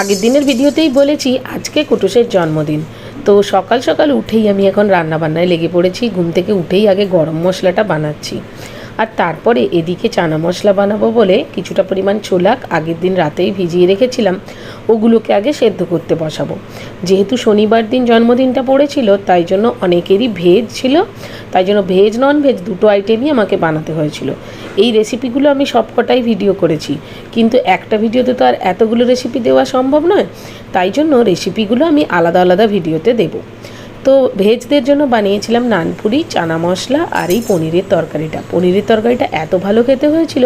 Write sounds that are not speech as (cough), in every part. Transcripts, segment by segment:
আগের দিনের ভিডিওতেই বলেছি, আজকে কুটুসের জন্মদিন। তো সকাল সকাল উঠেই আমি এখন রান্না বান্নায় লেগে পড়েছি, ঘুম থেকে উঠেই আগে গরম মশলাটা বানাচ্ছি। আর তারপরে এদিকে চানা মশলা বানাবো বলে কিছুটা পরিমাণ ছোলাক আগের দিন রাতেই ভিজিয়ে রেখেছিলাম। ওগুলোকে আগে সেদ্ধ করতে বসাবো। যেহেতু শনিবার দিন জন্মদিনটা পড়েছিল, তাই জন্য অনেকেরই ভেজ ছিল, তাই জন্য ভেজ নন ভেজ দুটো আইটেমই আমাকে বানাতে হয়েছিল। এই রেসিপিগুলো আমি সবকটাই ভিডিও করেছি। কিন্তু একটা ভিডিওতে তো আর এতগুলো রেসিপি দেওয়া সম্ভব নয়, তাই জন্য রেসিপিগুলো আমি আলাদা আলাদা ভিডিওতে দেবো। তো ভেজদের জন্য বানিয়েছিলাম নানপুরি, চানা মশলা আর এই পনিরের তরকারিটা। পনিরের তরকারিটা এত ভালো খেতে হয়েছিল,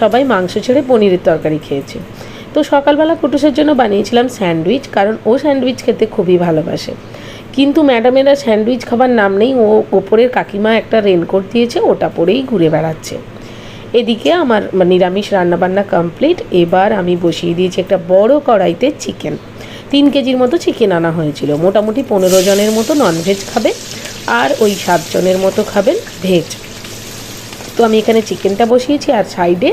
সবাই মাংস ছেড়ে পনিরের তরকারি খেয়েছে। তো সকালবেলা কুটুসের জন্য বানিয়েছিলাম স্যান্ডউইচ, কারণ ও স্যান্ডউইচ খেতে খুবই ভালোবাসে। কিন্তু ম্যাডামেরা স্যান্ডউইচ খাবার নাম নেই, ও ওপরের কাকিমা একটা রেনকোট দিয়েছে, ওটা পরেই ঘুরে বেড়াচ্ছে। এদিকে আমার নিরামিষ রান্নাবান্না কমপ্লিট এবার আমি বসিয়ে দিয়েছি একটা বড় কড়াইতে চিকেন তিন কেজির মতো চিকেন আনা হয়েছিল। মোটামুটি পনেরো জনের মতো ননভেজ খাবে আর ওই সাতজনের মতো খাবেন ভেজ তো আমি এখানে চিকেনটা বসিয়েছি আর সাইডে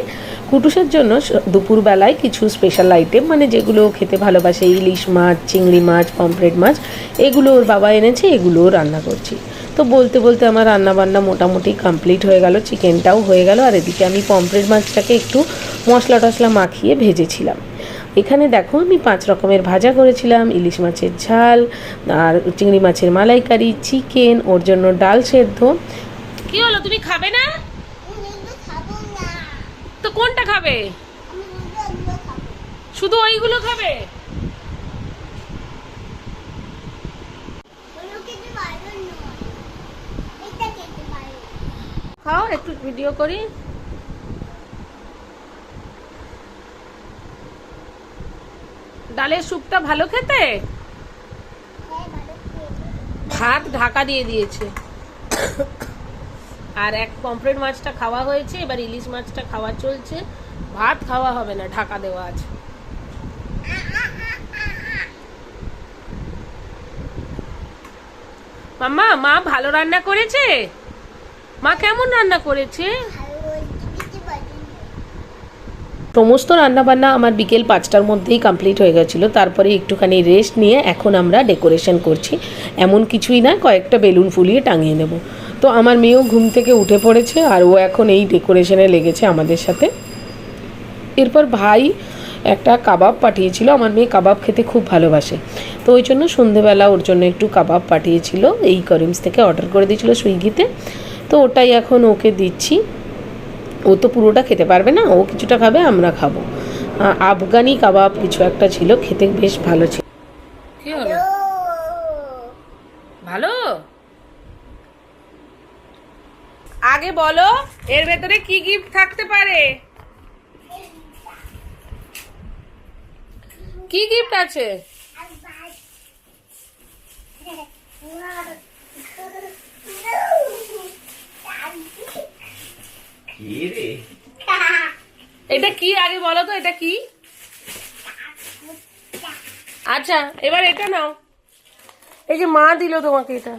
কুটুসের জন্য দুপুরবেলায় কিছু স্পেশাল আইটেম মানে যেগুলো খেতে ভালোবাসে, ইলিশ মাছ, চিংড়ি মাছ, পমফ্রেট মাছ, এগুলো ওর বাবা এনেছে এগুলোও রান্না করছি। তো বলতে বলতে আমার রান্না বান্না মোটামুটি কমপ্লিট হয়ে গেল চিকেনটাও হয়ে গেল, আর এদিকে আমি পমফ্রেট মাছটাকে একটু মশলা টশলা মাখিয়ে ভেজেছিলাম। এখানে দেখো, আমি পাঁচ রকমের ভাজা করেছিলাম, ইলিশ মাছের ঝাল, আর চিংড়ি মাছের মালাইকারি, চিকেন, ওর জন্য ডাল সেদ্ধ। কি হলো, তুমি খাবে না? তো কোনটা খাবে? শুধু ওইগুলো খাবে? খাও, একটু ভিডিও করি। ডালের স্যুপটা ভালো খেতে? ভাত ঢাকা দিয়ে দিয়েছে। আর এক পমফ্রেট মাছটা খাওয়া হয়েছে এবার ইলিশ মাছটা খাওয়া চলছে। ভাত খাওয়া হবে না ঢাকা দেওয়া আছে। মাম্মা মা ভালো রান্না করেছে? মা কেমন রান্না করেছে? সমস্ত রান্নাবান্না আমার বিকেল পাঁচটার মধ্যেই কমপ্লিট হয়ে গেছিল। তারপরে একটুখানি রেস্ট নিয়ে এখন আমরা ডেকোরেশন করছি। এমন কিছুই না, কয়েকটা বেলুন ফুলিয়ে টাঙিয়ে নেব। তো আমার মেয়েও ঘুম থেকে উঠে পড়েছে আর ও এখন এই ডেকোরেশনে লেগেছে আমাদের সাথে। এরপর ভাই একটা কাবাব পাঠিয়েছিল। আমার মেয়ে কাবাব খেতে খুব ভালোবাসে। তো ওই জন্য সন্ধেবেলা ওর জন্য একটু কাবাব পাঠিয়েছিল। এই করিমস থেকে অর্ডার করে দিয়েছিল সুইগিতে। তো ওটাই এখন ওকে দিচ্ছি। ও তো পুরোটা খেতে পারবে না ও কিছুটা খাবে আমরা খাব। আফগানি কাবাব কিছু একটা ছিল খেতে বেশ ভালো ছিল। কি হলো? ভালো? আগে বলো এর ভেতরে কি গিফট থাকতে পারে? কি গিফট আছে? (laughs) এটা কি আগে বলো তো এটা কি? আচ্ছা এবার এটা নাও। এই যে মা দিল তোমাকে এটা।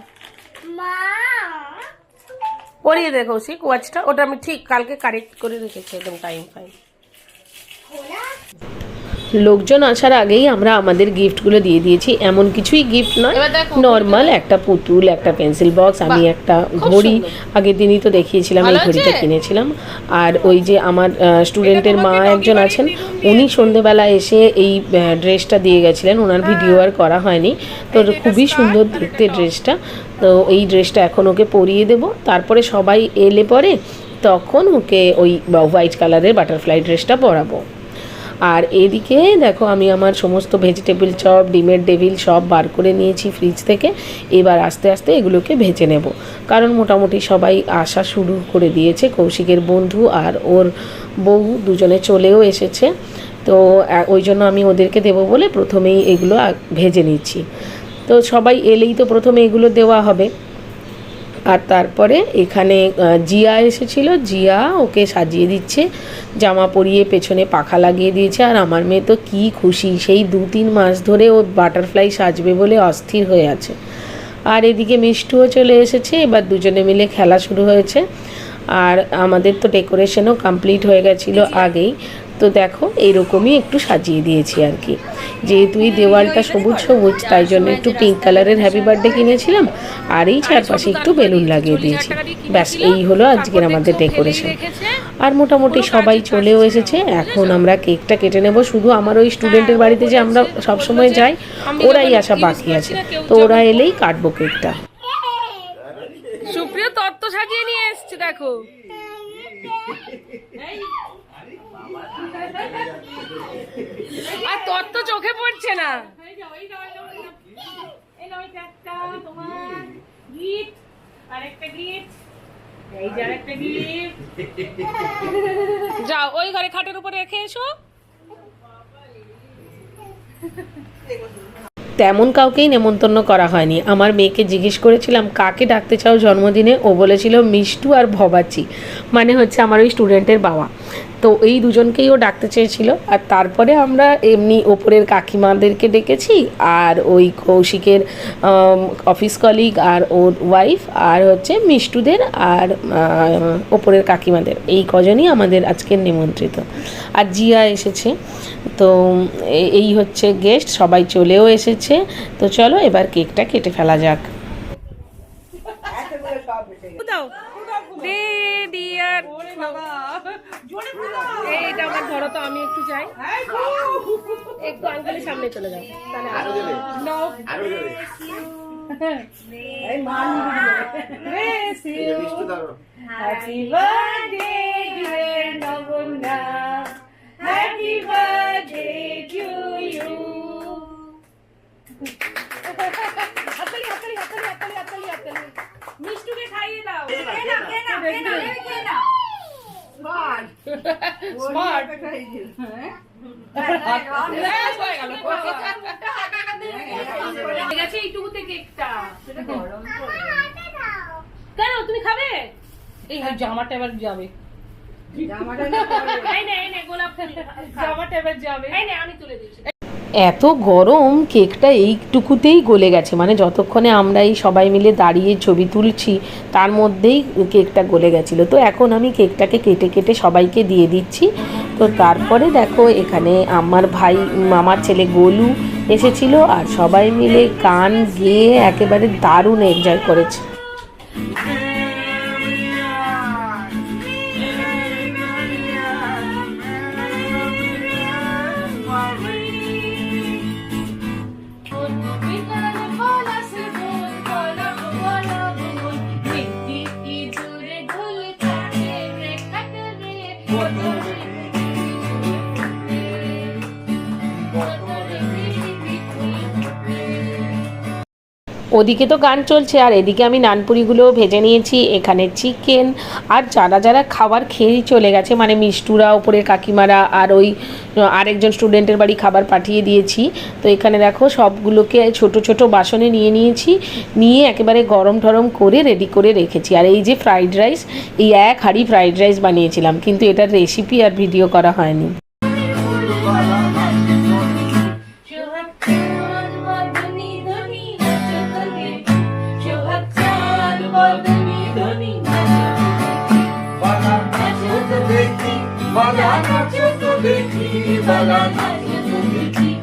পরিয়ে দেখো সি ওয়াচটা ওটা আমি ঠিক কালকে কারেক্ট করে রেখেছি একদম টাইম ফাইম লোকজন আসার আগেই আমরা আমাদের গিফটগুলো দিয়ে দিয়েছি। এমন কিছুই গিফট নয়। নর্মাল একটা পুতুল একটা পেন্সিল বক্স আমি একটা ঘড়ি। আগের দিনই তো দেখিয়েছিলাম এই ঘড়িটা কিনেছিলাম। আর ওই যে আমার স্টুডেন্টের মা একজন আছেন উনি সন্ধেবেলা এসে এই ড্রেসটা দিয়ে গেছিলেন। ওনার ভিডিও আর করা হয়নি। তো খুবই সুন্দর দেখতে ড্রেসটা তো এই ড্রেসটা এখন ওকে পরিয়ে দেব। তারপরে সবাই এলে পরে তখন ওকে ওই হোয়াইট কালারের বাটারফ্লাই ড্রেসটা পরাবো। আর এদিকে দেখো আমি আমার সমস্ত ভেজিটেবল চপ ডিমের ডেভিল সব বার করে নিয়েছি ফ্রিজ থেকে। এবার আস্তে আস্তে এগুলোকে ভেজে নেব। কারণ মোটামুটি সবাই আসা শুরু করে দিয়েছে, কৌশিকের বন্ধু আর ওর বউ দুজনে চলেও এসেছে। তো ওই জন্য আমি ওদেরকে দেবো বলে প্রথমেই এগুলো ভেজে নিচ্ছি। তো সবাই এলেই তো প্রথমে এগুলো দেওয়া হবে। আর তারপরে এখানে জিয়া এসেছিল। জিয়া ওকে সাজিয়ে দিচ্ছে জামা পরিয়ে পেছনে পাখা লাগিয়ে দিয়েছে। আর আমার মেয়ে তো কী খুশি সেই দু তিন মাস ধরে ও বাটারফ্লাই সাজবে বলে অস্থির হয়ে আছে। আর এদিকে মিষ্টুও চলে এসেছে এবার দুজনে মিলে খেলা শুরু হয়েছে। আর আমাদের তো ডেকোরেশনও কমপ্লিট হয়ে গেছিল আগেই। তো দেখো, এইরকমই একটু সাজিয়ে দিয়েছি আর কি। যেহেতু এই দেওয়ালটা সবুজ সবুজ, তাই জন্য একটু পিঙ্ক কালারের হ্যাপি বার্থডে কিনেছিলাম, আর এই চারপাশে একটু বেলুন লাগিয়ে দিয়েছি। ব্যাস, এই হলো আজকের আমাদের ডেকোরেশন আর মোটামুটি সবাই চলেও এসেছে, এখন আমরা কেকটা কেটে নেব। শুধু আমার ওই স্টুডেন্টের বাড়িতে যে আমরা সবসময় যাই, ওরাই আসা বাকি আছে। তো ওরা এলেই কাটবো কেকটা সুপ্রিয় তত্ত্ব সাজিয়ে নিয়ে এসছে, দেখো। আর তত্ত্ব চোখে পড়ছে না। যাও ওই ঘরে খাটের উপরে রেখে এসো। তেমন কাউকেই নেমন্তন্ন করা হয়নি। আমার মেয়েকে জিজ্ঞেস করেছিলাম কাকে ডাকতে চাও জন্মদিনে? ও বলেছিল মিষ্টু আর ভবাচি। মানে হচ্ছে আমার ওই স্টুডেন্টের বাবা। তো এই দুজনকেই ও ডাকতে চেয়েছিল। আর তারপরে আমরা এমনি ওপরের কাকিমাদেরকে ডেকেছি আর ওই কৌশিকের অফিস কলিগ আর ওর ওয়াইফ আর হচ্ছে মিষ্টুদের আর ওপরের কাকিমাদের। এই কজনই আমাদের আজকের নিমন্ত্রিত। আর জিয়া এসেছে। তো এ- এই হচ্ছে গেস্ট সবাই চলেও এসেছে। তো চলো এবার কেকটা কেটে ফেলা যাক। দাও। দে ডিয়ার এইটা আমার ধরো তো আমি একটু যাই। একটু আঙ্কেলের সামনে চলে যাও। তাহলে আরও happy birthday dear Nabana happy birthday to you হাততালি হাততালি হাততালি হাততালি হাততালি হাততালি মিষ্টুকে খাইয়ে দাও স্মার্ট ঠিক আছে এইটুকুতে কেকটা কেন তুমি খাবে? এই জামাটা এবার যাবে। এই নে, এই নে, গোলাপ জামাটা এবার যাবে। আমি তুলে দিচ্ছি। এত গরম, কেকটা এইটুকুতেই গলে গেছে। মানে যতক্ষণে আমরা এই সবাই মিলে দাঁড়িয়ে ছবি তুলছি, তার মধ্যেই কেকটা গলে গেছিল। তো এখন আমি কেকটাকে কেটে কেটে সবাইকে দিয়ে দিচ্ছি। তো তারপরে দেখো, এখানে আমার ভাই মামার ছেলে গোলু এসেছিল আর সবাই মিলে গান গেয়ে একেবারে দারুণ এনজয় করেছে। Amen. ওদিকে তো গান চলছে, আর এদিকে আমি নানপুরিগুলো ভেজে নিয়েছি, এখানে চিকেন আর যারা যারা খাবার খেয়েই চলে গেছে মানে মিষ্টুরা, ওপরের কাকিমারা, আর ওই আরেকজন স্টুডেন্টের বাড়ি খাবার পাঠিয়ে দিয়েছি। তো এখানে দেখো সবগুলোকে ছোট ছোট বাসনে নিয়ে নিয়েছি, নিয়ে একেবারে গরম টরম করে রেডি করে রেখেছি। আর এই যে ফ্রাইড রাইস এই এক হাঁড়ি ফ্রাইড রাইস বানিয়েছিলাম, কিন্তু এটার রেসিপি আর ভিডিও করা হয়নি।